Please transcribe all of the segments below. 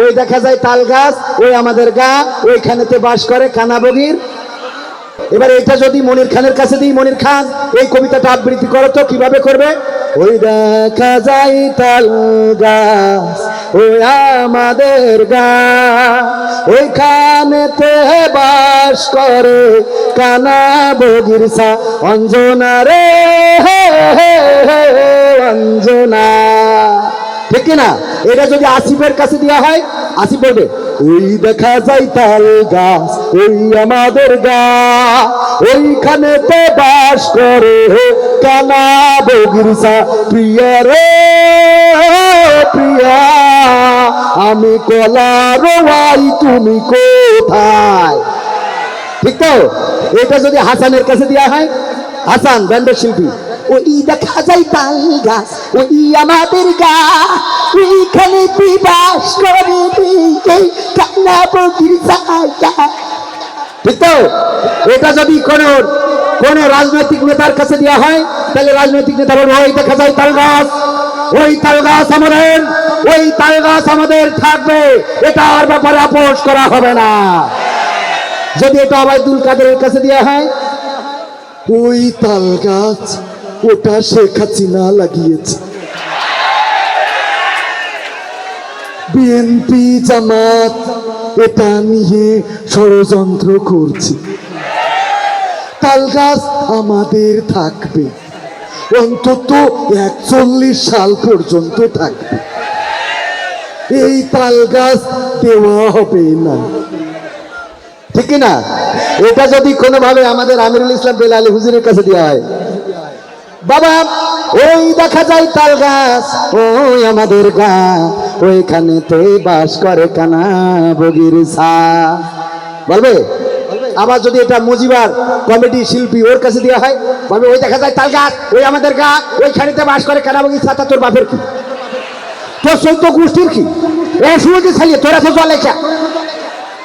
ওই দেখা যায় তাল গাছ, ওই আমাদের গা, ওইখানেতে বাস করে কানাবগির এবার এটা যদি মনির খানের কাছে দিই, মনির খান, এই কবিতাটা আবৃত্তি করো তো, কীভাবে করবে? ওই দেখা যায় তাল গাছ, ওই আমাদের গা, ওইখানেতে বাস করে কানা বগির সা, অঞ্জনা রে অঞ্জনা। ঠিক না? এটা যদি আসিফের কাছে দেওয়া হয়, আসিফ বলবে, ওই দেখা যায় তাল গাছ, ওই আমাদের গা, ওইখানে তো বাস করে কানা বগিরসা প্রিয়া রে, প্রিয়া, আমি কলা রোয়াই, তুমি কোথায়? ঠিক তো? এটা যদি হাসানের কাছে দেওয়া হয়, হাসান, ব্যান্ডের শিল্পী। ওই দেখা যায় তাল গাছ ওই আমাদের গা। ওইখানে তুই বাস করে এই কান্না বগির জায়গা। ঠিক তো? এটা যদি কোন কোন রাজনৈতিক নেতার কাছে দেওয়া হয় তাহলে রাজনৈতিক নেতা বলবে ওই দেখা যায় তাল গাছ ওই তাল গাছ আমাদের ওই তাল গাছ আমাদের থাকবে। এটা আর ব্যাপারে আপোষ করা হবে না। যদি এটা অবায়দুল কাদেরের কাছে দেওয়া হয় ওই তাল গাছ ওটা শেখ হাসিনা লাগিয়েছে। বিএনপি জামাত, এটা নিয়ে ষড়যন্ত্র করছে। তাল গাছ আমাদের থাকবে। অন্তত একচল্লিশ সাল পর্যন্ত থাকবে। এই তাল গাছ দেওয়া হবে না। ঠিক না? এটা যদি কোনোভাবে আমাদের আমিরুল ইসলাম বেলালি হুজুরের কাছে দেওয়া হয় বাবা, ওই দেখা যায় তাল গাছ, ওই আমাদের গা, ওইখানে তো বাস করে কানা বগির সা বলবে? আবার যদি এটা মুজিবার কমেডি শিল্পী ওর কাছে দেওয়া হয়, বলবে, ওই দেখা যায় তাল গাছ, ওই আমাদের গা, ওইখানেতে বাস করে কানা বগির সা তা তোর বাপের কি? তোর চৈত্য গোষ্ঠীর কি? এ শুরুতে ছাড়িয়ে তোরা তো চলেছা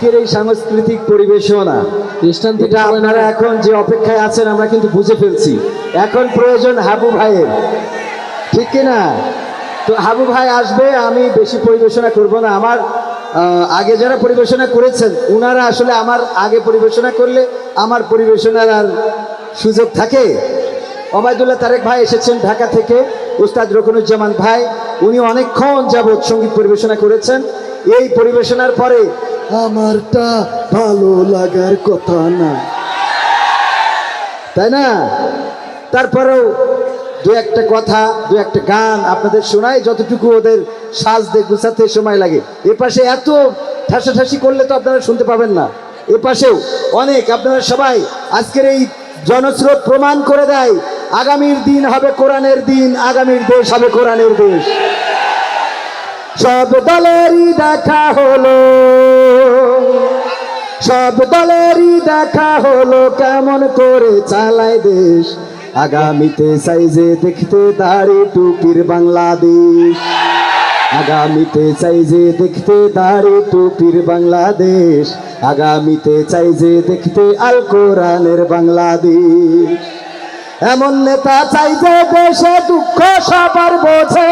আজকের এই সাংস্কৃতিক পরিবেশনা খ্রিস্টান থেকে আপনারা এখন যে অপেক্ষায় আছেন আমরা কিন্তু বুঝে ফেলছি। এখন প্রয়োজন হাবু ভাইয়ের। ঠিক কি না? তো হাবু ভাই আসবে আমি বেশি পরিবেশনা করব না। আমার আগে যারা পরিবেশনা করেছেন ওনারা আসলে আমার আগে পরিবেশনা করলে আমার পরিবেশনার আর সুযোগ থাকে। ওবায়দুল্লাহ তারেক ভাই এসেছেন ঢাকা থেকে উস্তাদ রকনুজ্জামান ভাই। উনি অনেকক্ষণ যাবৎ সংগীত পরিবেশনা করেছেন। এই পরিবেশনার পরে আমারটা ভালো লাগার কথা না। তাই না? তারপরেও দু একটা কথা, দু একটা গান আপনাদের শোনায় যতটুকু ওদের সাজতে গুছাতে সময় লাগে। এ পাশে এত ঠাসাঠাসি করলে তো আপনারা শুনতে পাবেন না। এ পাশেও অনেক আপনারা সবাই আজকের এই জনস্রোত প্রমাণ করে দেয়, আগামীর দিন হবে কোরআনের দিন, আগামীর দেশ হবে কোরআনের দেশ। সব দলেরই দেখা হলো। সব দলেরই দেখা হলো কেমন করে চালায় দেশ। আগামীতে সাইজে দেখতে দাড়ি টুপির বাংলাদেশ। আগামীতে চাই যে দেখতে দাড়ি টুপির বাংলাদেশ। আগামীতে চাই যে দেখতে আল কোরআনের বাংলাদেশ। এমন নেতা চাই যে দেশে দুঃখ সবার বোঝে।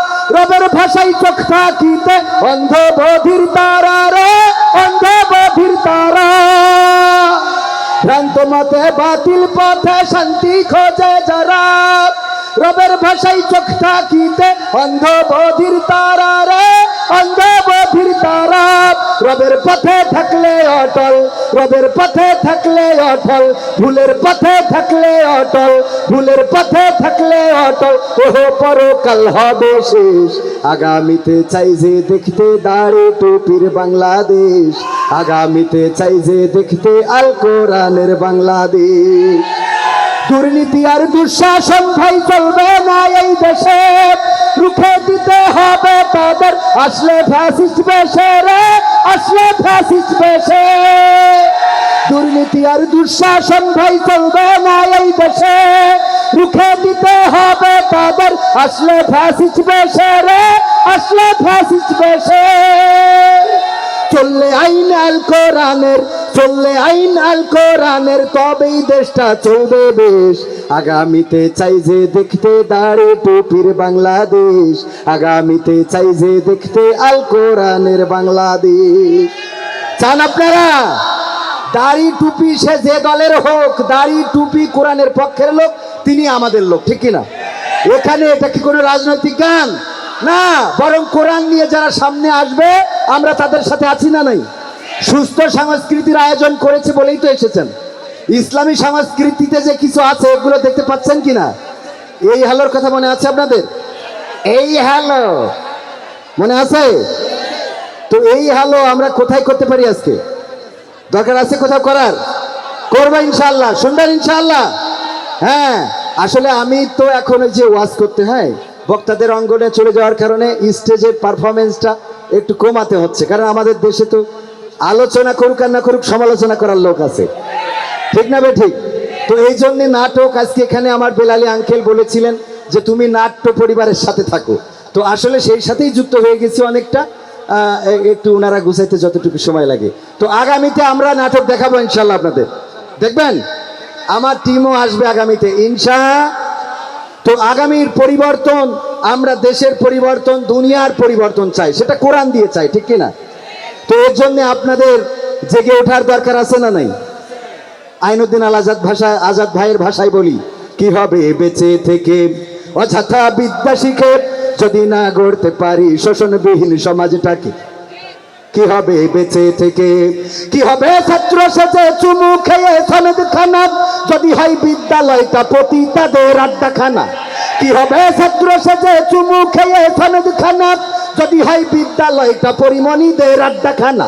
রবের ভাষায় চোখ থাকিতে অন্ধ বধির তারা রে অন্ধ বধির তারা। ভ্রান্ত মতে বাতিল পথে শান্তি খোঁজে যারা। রবের ভাষায় চোখ থাকিতে অন্ধ বধির তারা রে অন্ধ বধির তারা। রবের পথে থাকলে অটল, রবের পথে থাকলে অটল, ভুলের পথে থাকলে অটল, ভুলের পথে থাকলে আগামীতে চাই যে দেখতে দাঁড়ে টুপির বাংলাদেশ। আগামীতে চাই যে দেখতে আল কোরআনের বাংলাদেশ। দুর্নীতি আর দুঃশাসন ভাই চলবে না এই দেশে। রুখে দিতে হবে তাদের। আসলে ফ্যাসিস্ট বেশে রে, আসলে ফ্যাসিস্ট বেশে। দুর্নীতি আর দুঃশাসন ভাই চলবে না এই দেশে। রুখে দিতে হবে তাদের আসলে ফ্যাসিস্ট বেশে রে, আসলে ফ্যাসিস্ট বেশে চললে আইন আল কোরআনের, চললে আইন আল কোরআনের, তবেই দেশটা চলবে বেশ। আগামীতে চাই যে দেখতে দাঁড়ে টুপির বাংলাদেশ। আগামীতে চাই যে দেখতে আল কোরআনের বাংলাদেশ। চান আপনারা? দাড়ি টুপি সে যে দলের হোক, দাড়ি টুপি কোরআনের পক্ষের লোক তিনি আমাদের লোক, ঠিক কিনা? এখানে এটা কি কোনো রাজনৈতিক গান? না, বরং কোরআন নিয়ে যারা সামনে আসবে, আমরা তাদের সাথে আছি না নাই? সুস্থ সংস্কৃতির আয়োজন করেছে বলেই তো এসেছেন। ইসলামী সংস্কৃতিতে যে কিছু আছে, এগুলো দেখতে পাচ্ছেন কিনা? এই হ্যালোর কথা মনে আছে আপনাদের? এই হ্যালো। মনে আছে? তো এই হ্যালো আমরা কোথায় করতে পারি আজকে? দরকার আছে কোথাও করার? করব ইনশাল্লাহ শুনবেন ইনশাল্লাহ হ্যাঁ আসলে আমি তো এখন যে ওয়াজ করতে, হয়, বক্তাদের অঙ্গনে চলে যাওয়ার কারণে স্টেজের পারফরমেন্সটা একটু কমাতে হচ্ছে। কারণ আমাদের দেশে তো আলোচনা করুক আর না করুক, সমালোচনা করার লোক আছে। ঠিক না বে ঠিক? তো এই জন্যে নাটক, আজকে এখানে আমার বেলালি আঙ্কেল বলেছিলেন যে তুমি নাট্য পরিবারের সাথে থাকো। তো আসলে সেই সাথেই যুক্ত হয়ে গেছি অনেকটা। একটু ওনারা গুছাইতে যতটুকু সময় লাগে। তো আগামীতে আমরা নাটক দেখাবো ইনশাল্লাহ আপনাদের। দেখবেন? আমার টিমও আসবে আগামীতে ইনশা তো আগামীর পরিবর্তন, আমরা দেশের পরিবর্তন, দুনিয়ার পরিবর্তন চাই। সেটা কোরআন দিয়ে চাই, ঠিক কিনা? তো এর জন্য আপনাদের জেগে ওঠার দরকার আছে না নাই? আইনুদ্দিন আল আজাদ ভাষায় আজাদ ভাইয়ের ভাষায় বলি কি হবে বেঁচে থেকে অযথা বিদ্যা শিখে যদি না গড়তে পারি, শোষণবিহীন সমাজটাকে কি হবে বেঁচে থেকে? কি হবে ছাত্র সেজে চুমু খেয়ে সনদ খানা যদি হয় বিদ্যালয়টা প্রতি তাদের আড্ডা খানা কি হবে ছাত্র সেজে চুমু খেয়ে সনদ খানা যদি হয় বিদ্যালয়টা পরিমণিদের আড্ডা খানা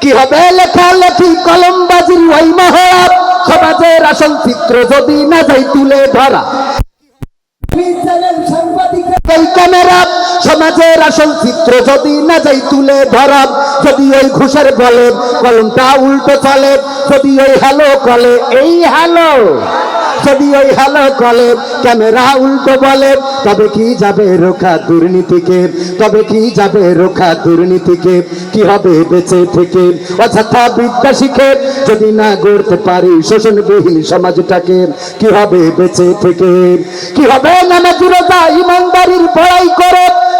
কি হবে? লেখালেখি কলমবাজির ওই মহড়া। সমাজের আসল চিত্র যদি না যাই তুলে ধরা। ক্যামেরা সমাজের আসল চিত্র যদি না যাই তুলে ধরা। যদি ওই ঘুষের বলে কলমটা উল্টো চলে। যদি ওই হ্যালো কলে এই হ্যালো। যদি ওই হ্যালো কলে, ক্যামেরা উল্টো বলে, তবে কি যাবে রোখা দুর্নীতিকে? তবে কি যাবে রোখা দুর্নীতিকে? কি হবে বেঁচে থেকে? অযথা বিদ্যা শিখে যদি না গড়তে পারি শোষণবিহীন সমাজটাকে, কি হবে বেঁচে থেকে? কি হবে নামাজ রোজা ইমানদারির বড়াই করে?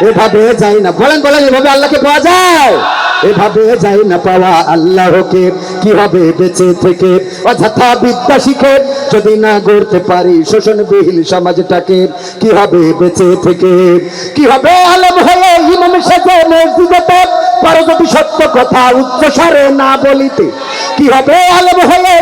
এভাবে যাই না, বলেন বলেন, এভাবে আল্লাহকে পাওয়া যায়? এভাবে যাই না পাওয়া আল্লাহকে হবে বেঁচে থেকে? অযথা বিদ্যা শিখে যদি না গড়তে পারি শোষণবিহীন সমাজটাকে কি হবে বেঁচে থেকে? কি হবে আলম হয়ে ইমাম সেজে মসজিদেতে পরে যদি সত্য কথা উচ্চস্বরে না বলিতে কি হবে আলম হয়ে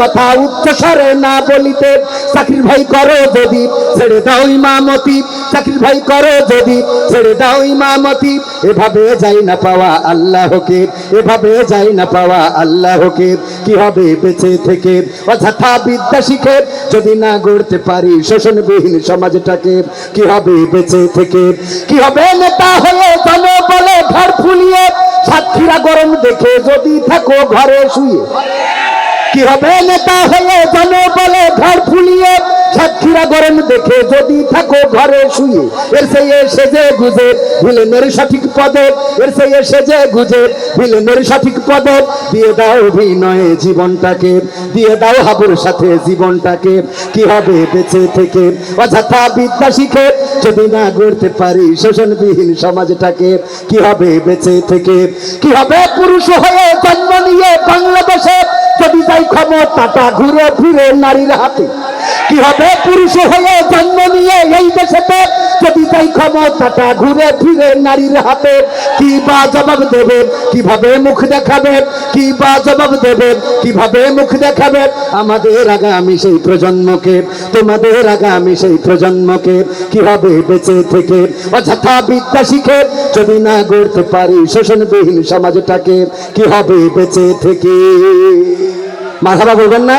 কথা উচ্চস্বরে না বলিতে, চাকরির ভাই করো যদি ছেড়ে দাও ইমামতি, চাকরির ভাই করো যদি ছেড়ে দাও ইমামতি। এভাবে যাই না পাওয়া আল্লাহকে, এভাবে যাই না পাওয়া আল্লাহকে। কি হবে বেঁচে থেকে? অযথা বিদ্যা শিখে যদি না গড়তে পারি শোষণবিহীন সমাজটাকে, কি হবে বেঁচে থেকে? কি হবে নেতা হয়ে জনবলে ঘর ফুলিয়ে সাক্ষীরা গরম দেখে যদি থাকো ঘরে শুয়ে। হবে নেতা হয়ে জনবলে ঘর ফুলিয়ে সাক্ষীরা গরম দেখে যদি থাকো ঘরে শুয়ে। গুজে ভিলেনের সঠিক পদে এর সেই সেজে গুজে ভিলেনের সঠিক পদে দিয়ে দাও অভিনয়ে জীবনটাকে, দিয়ে দাও হাবুর সাথে জীবনটাকে। কি হবে বেঁচে থেকে? অযথা বিদ্যা শিখে যদি না গড়তে পারি শোষণবিহীন সমাজটাকে, কি হবে বেঁচে থেকে? কি হবে পুরুষ হয়ে জন্ম নিয়ে বাংলাদেশে যদি যাই ক্ষমতাটা ঘুরে ফিরে নারীর হাতে। কি হবে? পুরুষ হয়ে জন্ম নিয়ে এই দেশেতে যদি তাই ক্ষমতাটা ঘুরে ফিরে নারীর হাতে, কি বা জবাব দেবে? কীভাবে মুখ দেখাবে? কি বা জবাব দেবে? কীভাবে মুখ দেখাবে? আমাদের আগামী সেই প্রজন্মকে, তোমাদের আগামী সেই প্রজন্মকে কীভাবে বেঁচে থেকে অযথা বিদ্যা শিখে যদি না গড়তে পারি শোষণবিহীন সমাজটাকে কি হবে বেঁচে থেকে? মাথাটা বলবেন না?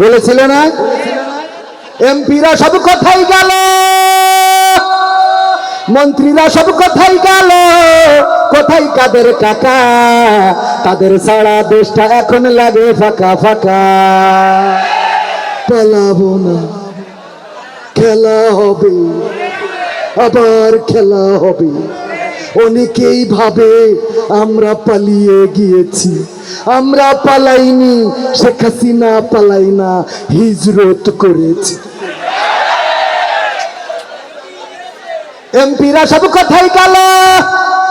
বলেছিল না? এমপিরা সব কথাই গেল। মন্ত্রীরা সব কথাই গেল। কোথায় কাদের কাকা তাদের সারা দেশটা এখন লাগে ফাঁকা ফাঁকা। পালাবো না। খেলা হবে। আবার খেলা হবে। অনেকেই ভাবে আমরা পালিয়ে গিয়েছি। আমরা পালাইনি শেখ হাসিনা পালাই না হিজরত করেছি। এমপিরা সব কথাই গেল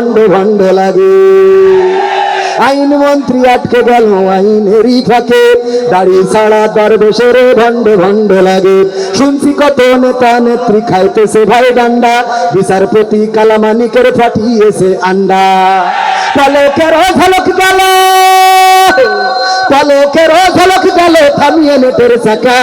ভণ্ড ভণ্ড লাগে। আইন মন্ত্রী আটকে গেল, আইনেরই থাকে দাড়ি তার দরবেশের ভণ্ড ভণ্ড লাগে। শুনছি কত নেতা নেত্রী খাইতেছে ভাই ডান্ডা। বিচারপতি কালামানিকের ফাটিয়েছে আন্ডা। পলকের ঝলক গেল। পলকের ঝলক গেল, থামিয়ে নেটের চাকা।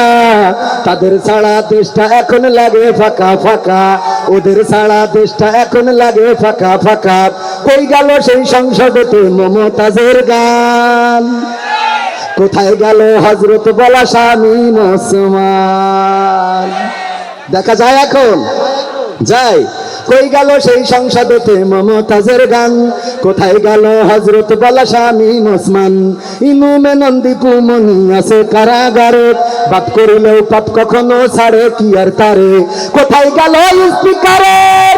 তাদের সারা দেশটা এখন লাগে ফাঁকা ফাঁকা। ওদের সারা দেশটা এখন লাগে ফাঁকা ফাঁকা। কই গেল সেই সংসদেতে মমতাজের গান? কোথায় গেল হজরত বলা স্বামী মুসলমান দেখা যায় এখন? যাই কই গেল সেই সংসদেতে মমতাজের গান? কোথায় গেল হজরত বলা স্বামী ওসমান? ইমুমে নন্দী মনি আছে কারাগারে। বাদ করিলেও পাপ কখনো ছাড়ে, কি আর তারে? কোথায় গেল স্পিকারের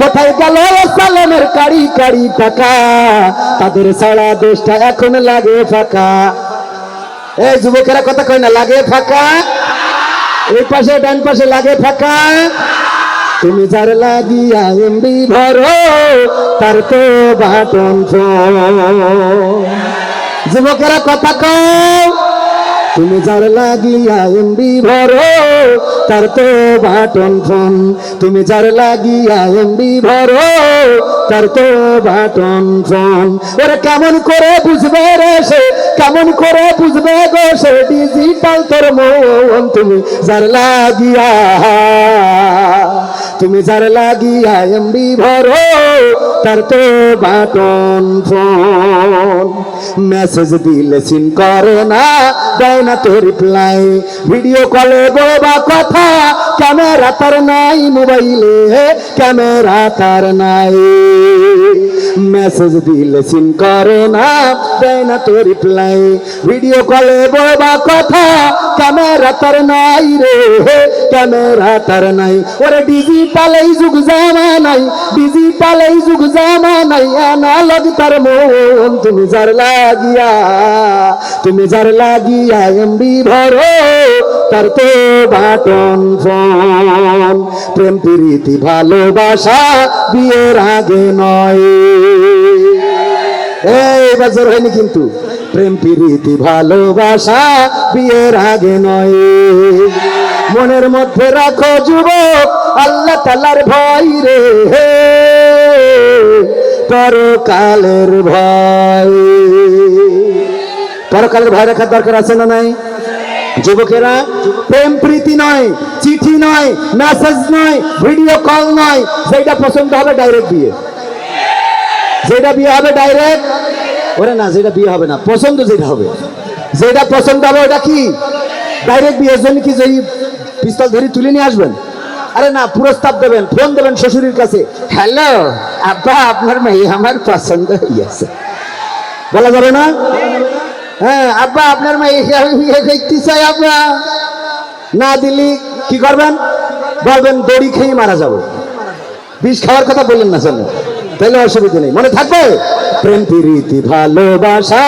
কোথায় গেল সালামের কারি কারি টাকা? তাদের সারা দেশটা এখন লাগে ফাঁকা। এই যুবকেরা কথা কয় না, লাগে ফাঁকা? এই পাশে, ডান পাশে লাগে ফাঁকা? তুমি যার লাগিয়া এমবি ভরো, তার তো বাটন যুবকেরা কথা কও, তুমি যার লাগিয়া এমবি ভরো তার তো বাটন ফোন। তুমি যার লাগিয়া এমবি ভরো, তার তো বাটন ফোন। ওরা কেমন করে বুঝবে রে কেমন করে বুঝবে গো সে? ডিজিটাল তোর মন, তুমি যার লাগিয়া, তুমি যার লাগিয়া এমবি ভরো, তার তো বাটন ফোন। মেসেজ দিলে সিন করে না, দেয় না তো রিপ্লাই ভিডিও কলে বলবা, কথা ক্যামেরা তার নাই মোবাইলে, ক্যামেরা তার নাই। মেসেজ দিলে সিন করে না, দেয় না তো রিপ্লাই ভিডিও কলে বলবা কথা, ক্যামেরা তার নাই রে। ক্যামেরা তার নাই। ওরে ডিজিটাল এই যুগ জামা নাই ডিজিটাল এই যুগ জামা নাই অ্যানালগ তার মন। তুমি যার লাগিয়া, তুমি যার লাগিয়া এমবি ভরো, তার তো বাটন ফোন প্রেম, প্রীতি, ভালোবাসা বিয়ের আগে নয়। এই হয়নি কিন্তু। প্রেম, প্রীতি, ভালোবাসা বিয়ের আগে নয়। মনের মধ্যে রাখো যুবক, আল্লাহ তালার ভয় রে। হে পরকালের ভয়। পরকালের ভয় রাখার দরকার আছে না নাই? যুবকেরা, প্রেম প্রীতি নয়, চিঠি নয় মেসেজ নয় ভিডিও কল নয় যেটা পছন্দ হবে ডাইরেক্ট বিয়ে। যেটা বিয়ে হবে ডাইরেক্ট ওরে না যেটা বিয়ে হবে না, পছন্দ যেটা হবে। যেটা পছন্দ হবে ওটা কি? ডাইরেক্ট বিয়ের জন্য কি যে পিস্তল ধরে তুলে নিয়ে আসবেন? আরে না, প্রস্তাব দেবেন, ফোন দেবেন শ্বশুরের কাছে, হ্যালো, আব্বা, আপনার মেয়ে আমার পছন্দ হইয়াছে। বলা যাবে না? হ্যাঁ আব্বা, আপনার মা দেখতে চাই, আব্বা। না দিলি কি করবেন? বলবেন, দড়ি খেয়ে মারা যাব। বিষ খাওয়ার কথা বললেন না শোনো তাহলে অসুবিধা নেই। মনে থাকবে? প্রেম, প্রীতি, ভালোবাসা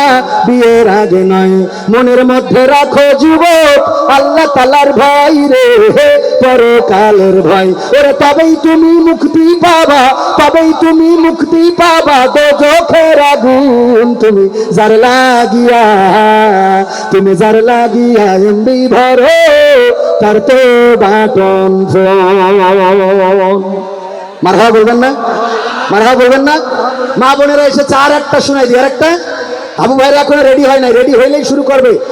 বিয়ের আগে নয়। মনের মধ্যে রাখো যুবক, আল্লাহ তালার ভয় রে। পরকালের ভয়। ওরে, তবেই তুমি মুক্তি পাবা, তবেই তুমি মুক্তি পাবা দো চোখের আগুন। তুমি যার লাগিয়া, তুমি যার লাগিয়া এমবি ভরো, তার তো বাটন মারহা বলবেন না? মারহা বলবেন না। মা বোনেরা এসে চার একটা শোনাই দিয়ে আর একটা, আবু ভাইরা এখনও রেডি হয় নাই। রেডি হইলেই শুরু করবে।